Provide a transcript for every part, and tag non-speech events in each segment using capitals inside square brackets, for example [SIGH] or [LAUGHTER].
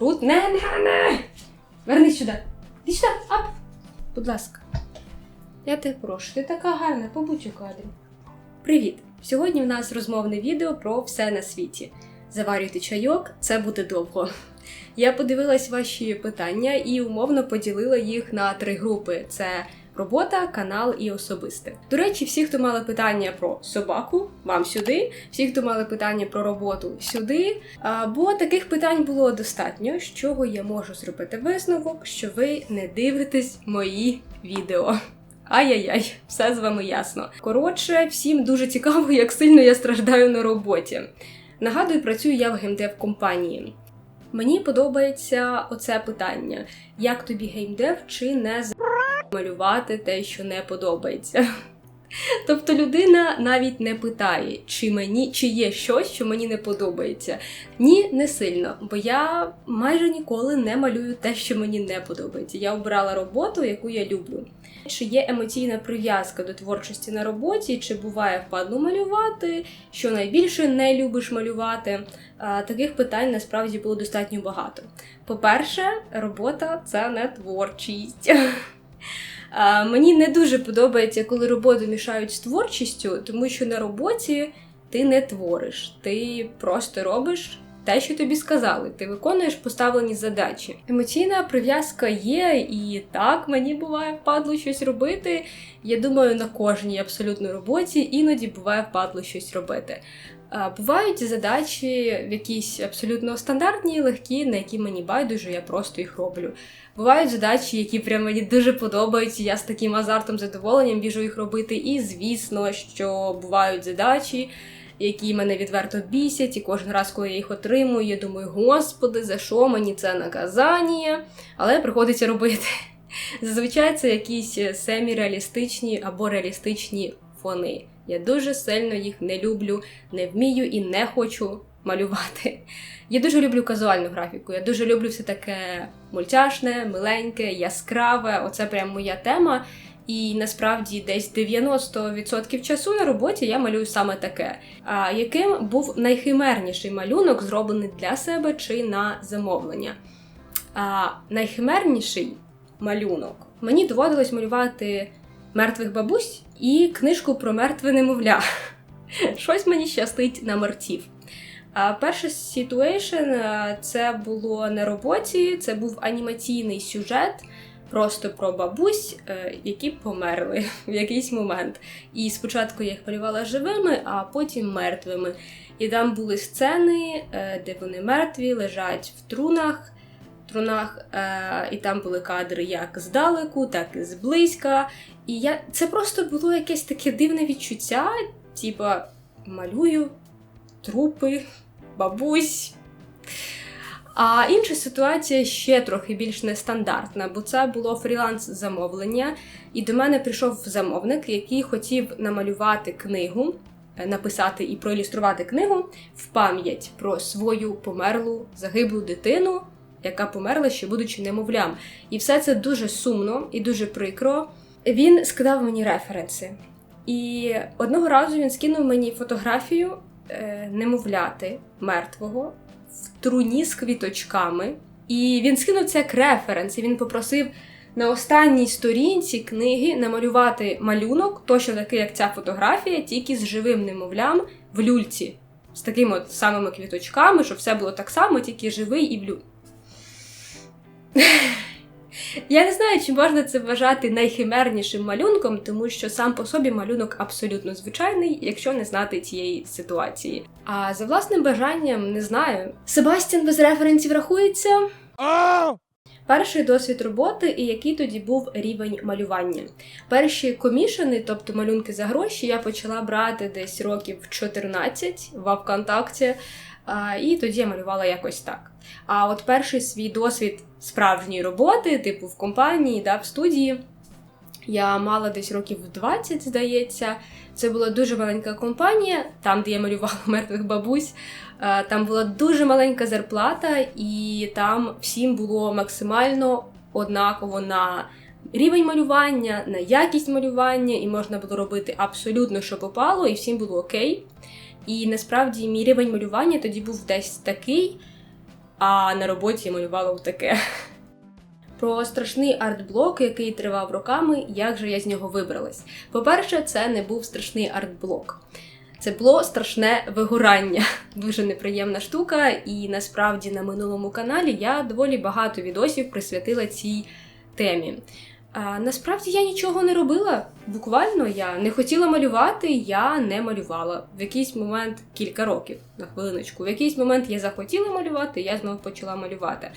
Рут, не, не, не. Вернись сюди. Іди сюди, ап. Будь ласка. Я тебе прошу, ти така гарна, побудь у кадрі. Привіт! Сьогодні в нас розмовне відео про все на світі. Заварюйте чайок, це буде довго. Я подивилась ваші питання і умовно поділила їх на три групи: це робота, канал і особисте. До речі, всі, хто мали питання про собаку, вам сюди. Всі, хто мали питання про роботу, сюди. А, Бо таких питань було достатньо, з чого я можу зробити висновок, що ви не дивитесь мої відео. Ай-яй-яй, все з вами ясно. Коротше, всім дуже цікаво, як сильно я страждаю на роботі. Нагадую, працюю я в геймдев компанії. Мені подобається оце питання: як тобі геймдев чи не малювати те, що не подобається. Тобто людина навіть не питає, чи мені чи є щось, що мені не подобається. Ні, не сильно, бо я майже ніколи не малюю те, що мені не подобається. Я обирала роботу, яку я люблю. Чи є емоційна прив'язка до творчості на роботі, чи буває впадло малювати, що найбільше не любиш малювати? Таких питань насправді було достатньо багато. По-перше, робота це не творчість. Мені не дуже подобається, коли роботу мішають з творчістю, тому що на роботі ти не твориш, ти просто робиш те, що тобі сказали. Ти виконуєш поставлені задачі. Емоційна прив'язка є, і так мені буває впадло щось робити. Я думаю, на кожній абсолютно роботі іноді буває впадло щось робити. Бувають задачі якісь абсолютно стандартні, легкі, на які мені байдуже, я просто їх роблю. Бувають задачі, які прям мені дуже подобаються. Я з таким азартом, задоволенням біжу їх робити. І звісно, що бувають задачі, які мене відверто бісять, і кожен раз, коли я їх отримую, я думаю, господи, за що мені це наказання? Але приходиться робити. Зазвичай це якісь семіреалістичні або реалістичні фони. Я дуже сильно їх не люблю, не вмію і не хочу малювати. Я дуже люблю казуальну графіку. Я дуже люблю все таке мультяшне, миленьке, яскраве. Оце прям моя тема. І насправді десь 90% часу на роботі я малюю саме таке. А яким був найхимерніший малюнок, зроблений для себе чи на замовлення? А найхимерніший малюнок мені доводилось малювати мертвих бабусь і книжку про мертве немовля. [LAUGHS] Щось мені щастить на мертів. А перша ситуейшн це було на роботі, це був анімаційний сюжет. Просто про бабусь, е, які померли [LAUGHS] в якийсь момент. І спочатку я їх малювала живими, а потім мертвими. І там були сцени, е, де вони мертві, лежать в трунах, трунах, е, і там були кадри як здалеку, так і зблизька. І я це просто було якесь таке дивне відчуття, типа малюю трупи, бабусь. А інша ситуація ще трохи більш нестандартна, бо це було фріланс-замовлення, і до мене прийшов замовник, який хотів намалювати книгу, е, написати і проілюструвати книгу в пам'ять про свою померлу загиблу дитину, яка померла ще будучи немовлям. І все це дуже сумно і дуже прикро. Він скидав мені референси. І одного разу він скинув мені фотографію е, немовляти мертвого в труні з квіточками. І він скинув це як референс. І він попросив на останній сторінці книги намалювати малюнок, точно такий, як ця фотографія, тільки з живим немовлям в люльці. З такими от самими квіточками, щоб все було так само, тільки живий і люльці. Я не знаю, чи можна це вважати найхимернішим малюнком, тому що сам по собі малюнок абсолютно звичайний, якщо не знати цієї ситуації. А за власним бажанням не знаю. Себастьян без референсів рахується. Перший досвід роботи і який тоді був рівень малювання. Перші комішени, тобто малюнки за гроші, я почала брати десь років 14 в ВКонтакті, і тоді я малювала якось так. А от перший свій досвід справжньої роботи, типу в компанії, да, в студії, я мала десь років 20, здається. Це була дуже маленька компанія, там, де я малювала [LAUGHS] мертвих бабусь. Е, Там була дуже маленька зарплата, і там всім було максимально однаково на рівень малювання, на якість малювання, і можна було робити абсолютно, що попало, і всім було окей. І насправді мій рівень малювання тоді був десь такий, а на роботі малювала таке. [LAUGHS] Про страшний арт-блок, який тривав роками, як же я з нього вибралась. По-перше, це не був страшний арт-блок. Це було страшне вигорання, [LAUGHS] дуже неприємна штука, і насправді на минулому каналі я доволі багато відосів присвятила цій темі. А, насправді я нічого не робила. Буквально я не хотіла малювати, я не малювала. В якийсь момент кілька років на хвилиночку. В якийсь момент я захотіла малювати, я знову почала малювати.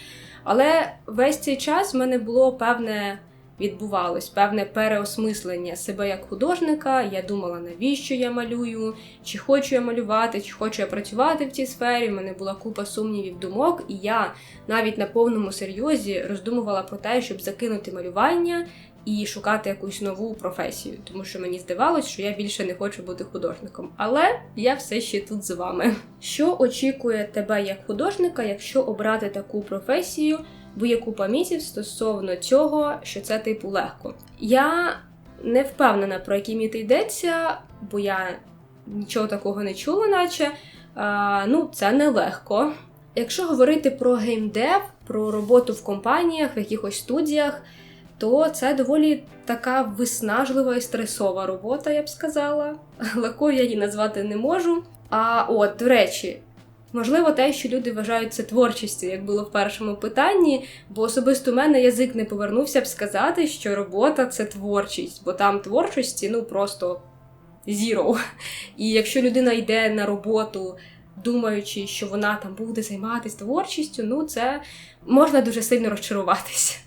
Але весь цей час в мене було певне відбувалось, певне переосмислення себе як художника. Я думала, навіщо я малюю, чи хочу я малювати, чи хочу я працювати в цій сфері. У мене була купа сумнівів, думок, і я навіть на повному серйозі роздумувала про те, щоб закинути малювання. І шукати якусь нову професію, тому що мені здавалось, що я більше не хочу бути художником. Але я все ще тут з вами. Що очікує тебе як художника, якщо обрати таку професію, купа місів стосовно цього, що це типу легко. Я не впевнена, про які міти йдеться, бо я нічого такого не чула, наче а, ну, це не легко. Якщо говорити про геймдев, про роботу в компаніях, в якихось студіях, то це доволі така виснажлива і стресова робота, я б сказала. [LAUGHS] Легкою я її назвати не можу. А от, до речі, можливо, те, що люди вважають це творчістю, як було в першому питанні, бо особисто у мене язик не повернувся б сказати, що робота це творчість, бо там творчості ну просто зіро. І якщо людина йде на роботу. Думаючи, що вона там буде займатися творчістю, ну це можна дуже сильно розчаруватися.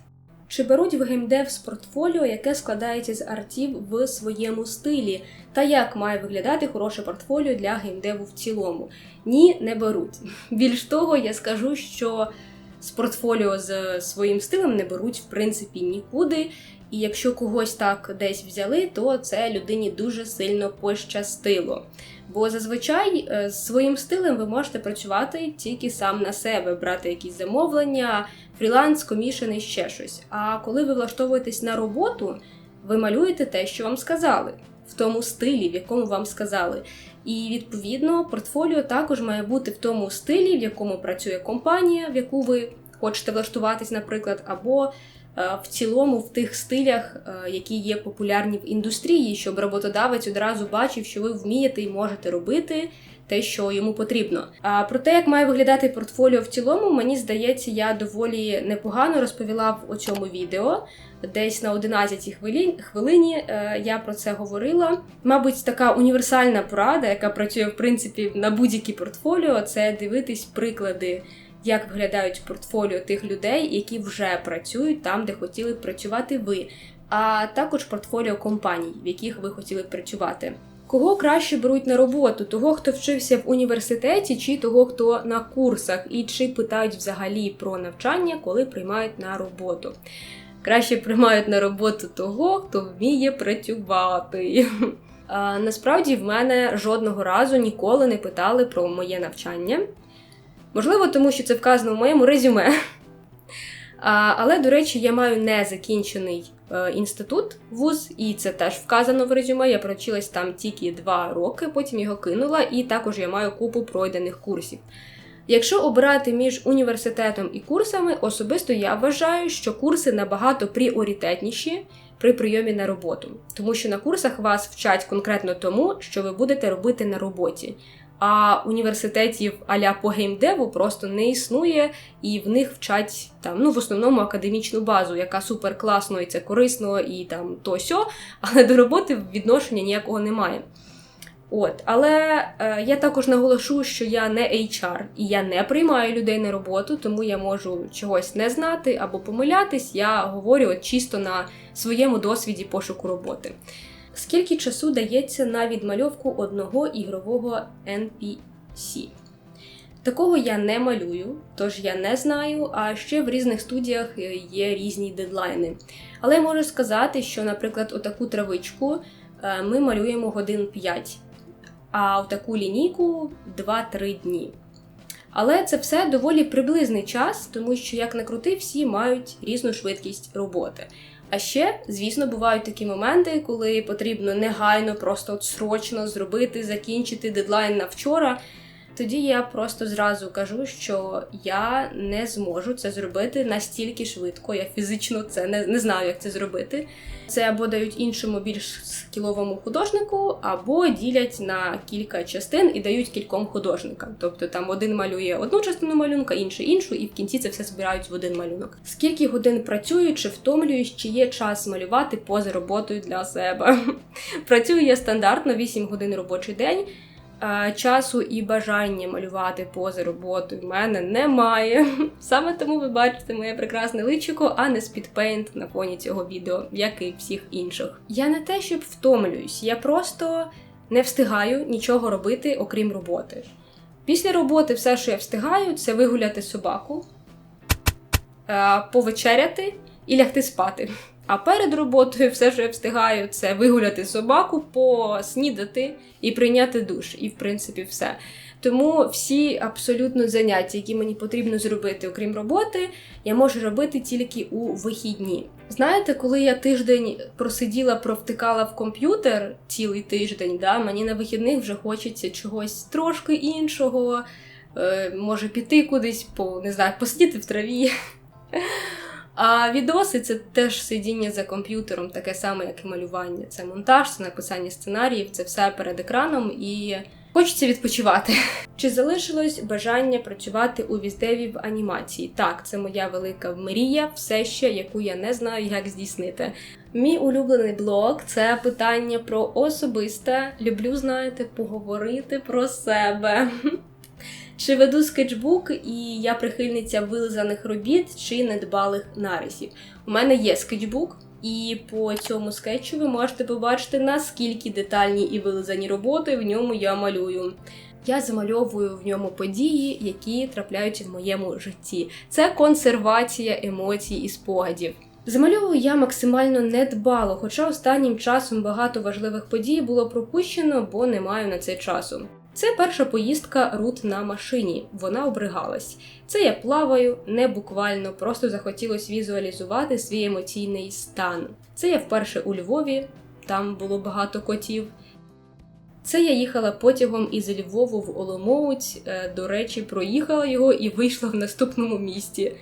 Чи беруть в геймдев з портфоліо, яке складається з артів в своєму стилі, та як має виглядати хороше портфоліо для геймдеву в цілому? Ні, не беруть. Більш того, я скажу, що з портфоліо з своїм стилем не беруть в принципі нікуди. І якщо когось так десь взяли, то це людині дуже сильно пощастило. Бо зазвичай з своїм стилем ви можете працювати тільки сам на себе, брати якісь замовлення, фріланс, комішени, ще щось. А коли ви влаштовуєтесь на роботу, ви малюєте те, що вам сказали, в тому стилі, в якому вам сказали. І відповідно портфоліо також має бути в тому стилі, в якому працює компанія, в яку ви хочете влаштуватись, наприклад, або в цілому в тих стилях, які є популярні в індустрії, щоб роботодавець одразу бачив, що ви вмієте і можете робити те, що йому потрібно. А про те, як має виглядати портфоліо в цілому, мені здається, я доволі непогано розповіла в цьому відео. Десь на 11 хвилині я про це говорила. Мабуть, така універсальна порада, яка працює в принципі на будь-які портфоліо, це дивитись приклади як виглядають портфоліо тих людей, які вже працюють там, де хотіли б працювати ви, а також портфоліо компаній, в яких ви хотіли б працювати. Кого краще беруть на роботу? Того, хто вчився в університеті, чи того, хто на курсах, і чи питають взагалі про навчання, коли приймають на роботу. Краще приймають на роботу того, хто вміє працювати. [LAUGHS] А, Насправді в мене жодного разу ніколи не питали про моє навчання. Можливо, тому що це вказано в моєму резюме. Але, до речі, я маю незакінчений е, інститут вуз, і це теж вказано в резюме. Я провчилась там тільки два роки, потім його кинула, і також я маю купу пройдених курсів. Якщо обирати між університетом і курсами, особисто я вважаю, що курси набагато пріоритетніші при прийомі на роботу, тому що на курсах вас вчать конкретно тому, що ви будете робити на роботі а університетів аля по геймдеву просто не існує, і в них вчать там ну в основному академічну базу, яка супер класно і це корисно, і там то сьо, але до роботи відношення ніякого немає. От, але е, я також наголошу, що я не HR і я не приймаю людей на роботу, тому я можу чогось не знати або помилятись. Я говорю от чисто на своєму досвіді пошуку роботи. Скільки часу дається на відмальовку одного ігрового NPC? Такого я не малюю, тож я не знаю, а ще в різних студіях е, є різні дедлайни. Але можу сказати, що, наприклад, отаку травичку е, ми малюємо годин 5, а таку лінійку 2-3 дні. Але це все доволі приблизний час, тому що, як не крути, всі мають різну швидкість роботи. А ще, звісно, бувають такі моменти, коли потрібно негайно, просто от срочно зробити, закінчити дедлайн на вчора. Тоді я просто зразу кажу, що я не зможу це зробити настільки швидко. Я фізично це не, не знаю, як це зробити. Це або дають іншому більш скіловому художнику, або ділять на кілька частин і дають кільком художникам. Тобто там один малює одну частину малюнка, інший іншу, і в кінці це все збирають в один малюнок. Скільки годин працюю, чи втомлююсь, чи є час малювати поза роботою для себе? [LAUGHS] Працюю я стандартно 8 годин робочий день. Е, Часу і бажання малювати поза роботою в мене немає. [LAUGHS] Саме тому ви бачите моє прекрасне личико, а не спідпейнт на фоні цього відео, як і всіх інших. Я не те, щоб втомлююсь, я просто не встигаю нічого робити, окрім роботи. Після роботи все, що я встигаю, це вигуляти собаку, е, повечеряти і лягти спати. А перед роботою [LAUGHS] все, що я встигаю, це вигуляти собаку, поснідати і прийняти душ. І, в принципі, все. Тому всі абсолютно заняття, які мені потрібно зробити, окрім роботи, я можу робити тільки у вихідні. Знаєте, коли я тиждень просиділа, провтикала в комп'ютер цілий тиждень, да, мені на вихідних вже хочеться чогось трошки іншого, е, може піти кудись, по не знаю, посидіти в траві. [LAUGHS] А відоси це теж сидіння за комп'ютером, таке саме, як і малювання. Це монтаж, це написання сценаріїв, це все перед екраном і хочеться відпочивати. [LAUGHS] Чи залишилось бажання працювати у віздеві в анімації? Так, це моя велика мрія, все ще, яку я не знаю, як здійснити. Мій улюблений блог це питання про особисте. Люблю, знаєте, поговорити про себе. [LAUGHS] Чи веду скетчбук, і я прихильниця вилизаних робіт чи недбалих нарисів. У мене є скетчбук, і по цьому скетчу ви можете побачити, наскільки детальні і вилизані роботи в ньому я малюю. Я замальовую в ньому події, які трапляються в моєму житті. Це консервація емоцій і спогадів. Замальовую я максимально недбало, хоча останнім часом багато важливих подій було пропущено, бо не маю на це часу. Це перша поїздка Рут на машині. Вона обригалась. Це я плаваю, не буквально, просто захотілося візуалізувати свій емоційний стан. Це я вперше у Львові, там було багато котів. Це я їхала потягом із Львову в Оломоуць. е, До речі, проїхала його і вийшла в наступному місті.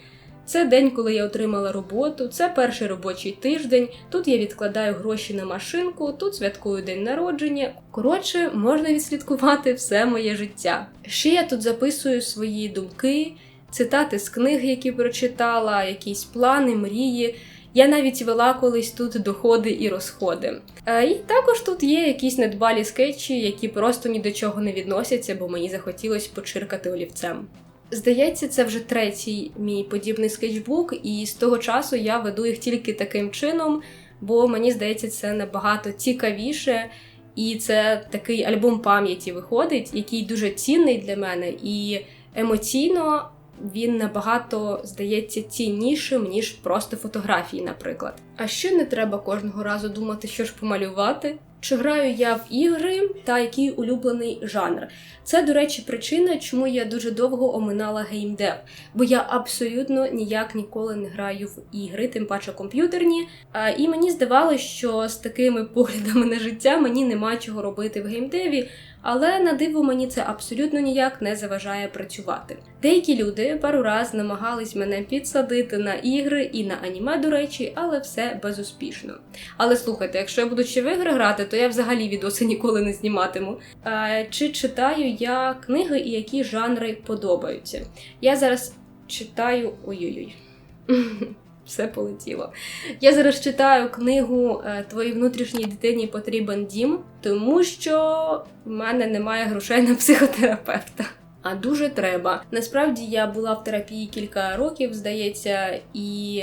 Це день, коли я отримала роботу, це перший робочий тиждень. Тут я відкладаю гроші на машинку, тут святкую день народження. Коротше, можна відслідкувати все моє життя. Ще я тут записую свої думки, цитати з книг, які прочитала, якісь плани, мрії. Я навіть вела колись тут доходи і розходи. Е, І також тут є якісь недбалі скетчі, які просто ні до чого не відносяться, бо мені захотілося почиркати олівцем. Здається, це вже третій мій подібний скетчбук, і з того часу я веду їх тільки таким чином, бо мені здається, це набагато цікавіше. І це такий альбом пам'яті виходить, який дуже цінний для мене, і емоційно він набагато здається ціннішим, ніж просто фотографії, наприклад. А ще не треба кожного разу думати, що ж помалювати. Чи граю я в ігри та який улюблений жанр? Це, до речі, причина, чому я дуже довго оминала геймдев, бо я абсолютно ніяк ніколи не граю в ігри, тим паче комп'ютерні. І мені здавалося, що з такими [LAUGHS] поглядами на життя мені нема чого робити в геймдеві, але на диво мені це абсолютно ніяк не заважає працювати. Деякі люди пару раз намагались мене підсадити на ігри і на аніме, до речі, але все безуспішно. Але слухайте, якщо я буду ще в ігри грати, то я взагалі відоси ніколи не зніматиму. А, чи читаю я книги і які жанри подобаються? Я зараз читаю. Ой-ой-ой. Все полетіло. Я зараз читаю книгу е, Твоїй внутрішній дитині потрібен дім, тому що в мене немає грошей на психотерапевта. А дуже треба. Насправді я була в терапії кілька років, здається, і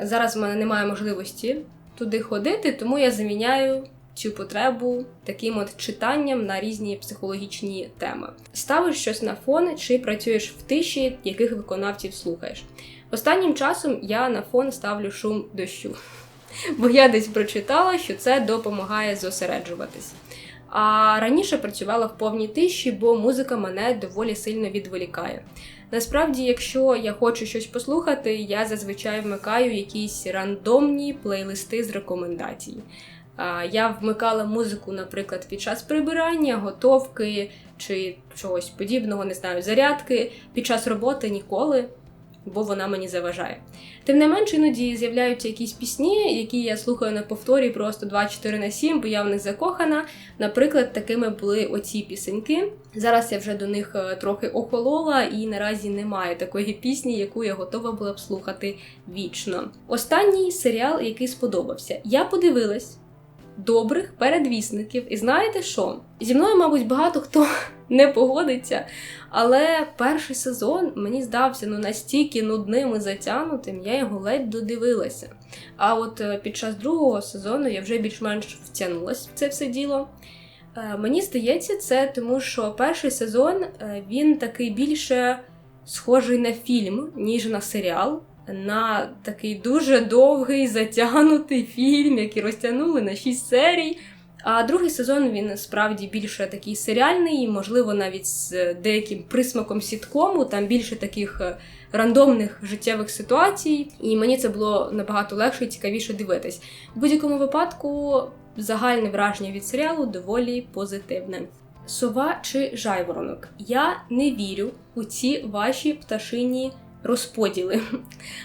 зараз в мене немає можливості туди ходити, тому я заміняю цю потребу таким от читанням на різні психологічні теми. Ставиш щось на фон чи працюєш в тиші, яких виконавців слухаєш. Останнім часом я на фон ставлю шум дощу, бо я десь прочитала, що це допомагає зосереджуватись. А раніше працювала в повній тиші, бо музика мене доволі сильно відволікає. Насправді, якщо я хочу щось послухати, я зазвичай вмикаю якісь рандомні плейлисти з рекомендацій. Я вмикала музику, наприклад, під час прибирання, готовки чи чогось подібного, не знаю, зарядки під час роботи ніколи, бо вона мені заважає. Тим не менш, іноді з'являються якісь пісні, які я слухаю на повторі просто 24 на 7, бо я в них закохана. Наприклад, такими були оці пісеньки. Зараз я вже до них е, трохи охолола, і наразі немає такої пісні, яку я готова була б слухати вічно. Останній серіал, який сподобався, я подивилась. Добрих передвісників. І знаєте що? Зі мною, мабуть, багато хто [LAUGHS] не погодиться, але перший сезон мені здався ну настільки нудним і затягнутим, я його ледь додивилася. А от е, під час другого сезону я вже більш-менш втягнулася в це все діло. Е, Мені здається, це тому, що перший сезон е, він такий більше схожий на фільм, ніж на серіал. На такий дуже довгий затягнутий фільм, який розтягнули на 6 серій. А другий сезон він справді більше такий серіальний, можливо, навіть з деяким присмаком сіткому, там більше таких е, рандомних життєвих ситуацій, і мені це було набагато легше і цікавіше дивитись. В будь-якому випадку загальне враження від серіалу доволі позитивне. Сова чи жайворонок? Я не вірю у ці ваші пташині розподіли.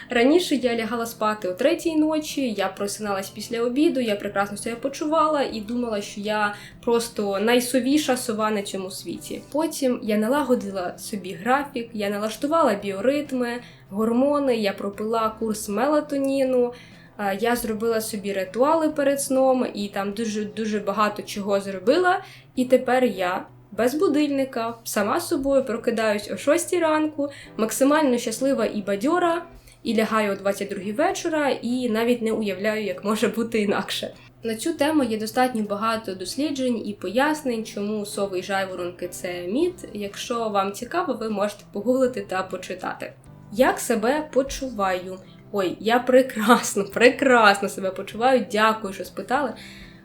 Раніше я лягала спати о третій ночі, я просиналась після обіду, я прекрасно себе почувала і думала, що я просто найсовіша сова на цьому світі. Потім я налагодила собі графік, я налаштувала біоритми, гормони, я пропила курс мелатоніну. е, Я зробила собі ритуали перед сном і там дуже дуже багато чого зробила. І тепер я без будильника, сама собою прокидаюсь о 6 ранку, максимально щаслива і бадьора, і лягаю о 22 вечора, і навіть не уявляю, як може бути інакше. На цю тему є достатньо багато досліджень і пояснень, чому сови і жайворонки це міт. Якщо вам цікаво, ви можете погуглити та почитати. Як себе почуваю? Ой, я прекрасно, прекрасно себе почуваю. Дякую, що спитали.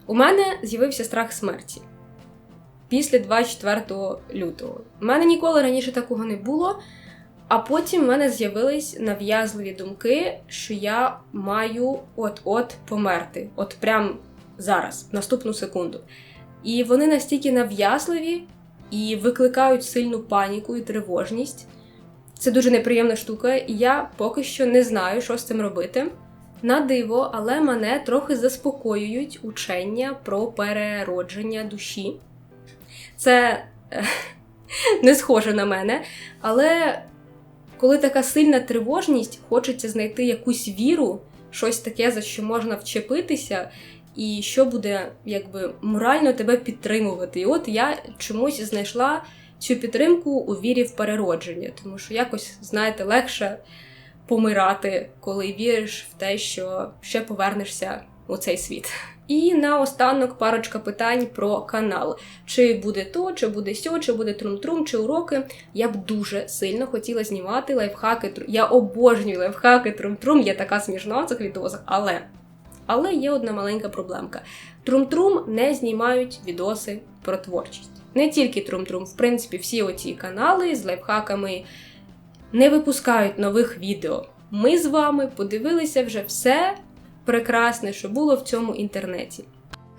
У мене з'явився страх смерті після 24 лютого. У мене ніколи раніше такого не було. А потім в мене з'явились нав'язливі думки, що я маю от-от померти, от прям зараз, наступну секунду. І вони настільки нав'язливі і викликають сильну паніку і тривожність. Це дуже неприємна штука, і я поки що не знаю, що з цим робити. На диво, але мене трохи заспокоюють учення про переродження душі. Це е, [LAUGHS] не схоже на мене, але коли така сильна тривожність, хочеться знайти якусь віру, щось таке, за що можна вчепитися, і що буде якби морально тебе підтримувати. І от я чомусь знайшла цю підтримку у вірі в переродження, тому що якось, знаєте, легше помирати, коли віриш в те, що ще повернешся у цей світ. І наостанок парочка питань про канал. Чи буде то, чи буде сьо, чи буде трум-трум, чи уроки. Я б дуже сильно хотіла знімати лайфхаки. Я обожнюю лайфхаки трум-трум, я така смішна в цих відосах, але. Але є одна маленька проблемка. Трум-трум не знімають відоси про творчість. Не тільки Трум-Трум, в принципі, всі оці канали з лайфхаками не випускають нових відео. Ми з вами подивилися вже все прекрасне, що було в цьому інтернеті.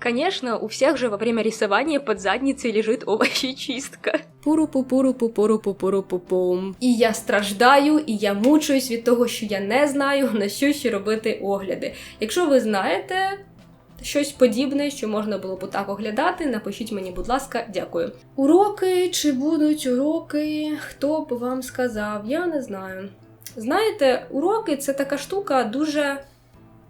Конечно, у всех же во время рисования под задницей лежит овощечистка. пуру пу пуру пу пуру пу пуру пу пум І я страждаю, і я мучуюсь від того, що я не знаю, на що ще робити огляди. Якщо ви знаєте щось подібне, що можна було б так оглядати, напишіть мені, будь ласка, дякую. Уроки чи будуть уроки? Хто б вам сказав? Я не знаю. Знаєте, уроки це така штука дуже.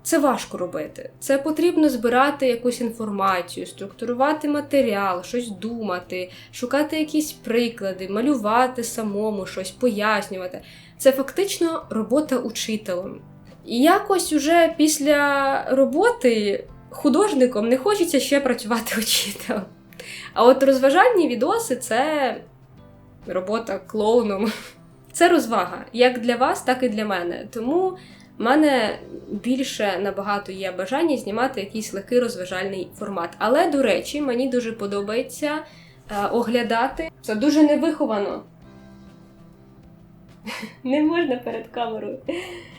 Це важко робити. Це потрібно збирати якусь інформацію, структурувати матеріал, щось думати, шукати якісь приклади, малювати самому щось, пояснювати. Це фактично робота учителем. І якось уже після роботи художником не хочеться ще працювати [LAUGHS] учителем. А от розважальні відоси це робота клоуном. Це розвага як для вас, так і для мене. Тому в мене більше набагато є бажання знімати якийсь легкий розважальний формат. Але, до речі, мені дуже подобається е, оглядати. Це дуже невиховано. [LAUGHS] Не можна перед камерою.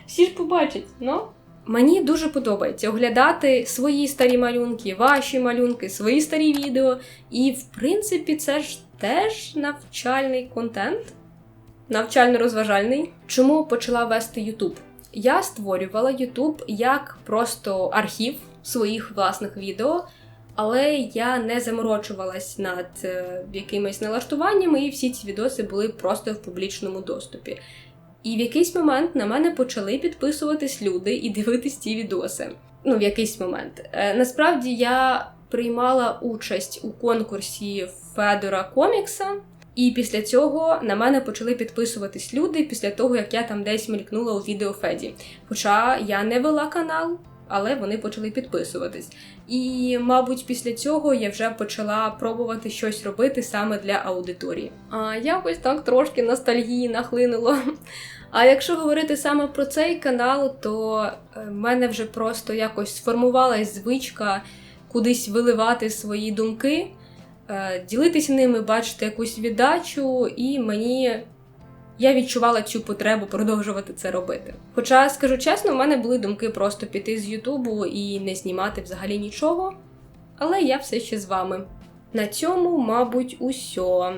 Всі ж побачать, ну? Мені дуже подобається оглядати свої старі малюнки, ваші малюнки, свої старі відео. І, в принципі, це ж теж навчальний контент, навчально-розважальний. Чому почала вести YouTube? Я створювала YouTube як просто архів своїх власних відео, але я не заморочувалась над е, якимись налаштуваннями, і всі ці відоси були просто в публічному доступі. І в якийсь момент на мене почали підписуватись люди і дивитись ці відоси. Ну, в якийсь момент. Е, насправді я приймала участь у конкурсі Федора Комікса, і після цього на мене почали підписуватись люди після того, як я там десь мелькнула у відео Феді. Хоча я не вела канал, але вони почали підписуватись. І, мабуть, після цього я вже почала пробувати щось робити саме для аудиторії. А якось так трошки ностальгії нахлинуло. А якщо говорити саме про цей канал, то е, в мене вже просто якось сформувалась звичка кудись виливати свої думки, ділитися ними, бачити якусь віддачу, і мені я відчувала цю потребу продовжувати це робити. Хоча, скажу чесно, в мене були думки просто піти з Ютубу і не знімати взагалі нічого. Але я все ще з вами. На цьому, мабуть, усьо.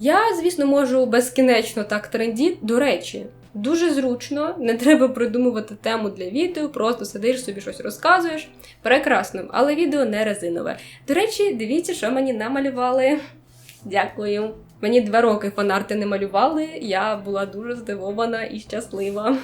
Я, звісно, можу безкінечно так трендіти. До речі, дуже зручно, не треба придумувати тему для відео, просто сидиш собі щось розказуєш. Прекрасно, але відео не резинове. До речі, дивіться, що мені намалювали. Дякую. Мені два роки фанарти не малювали, я була дуже здивована і щаслива.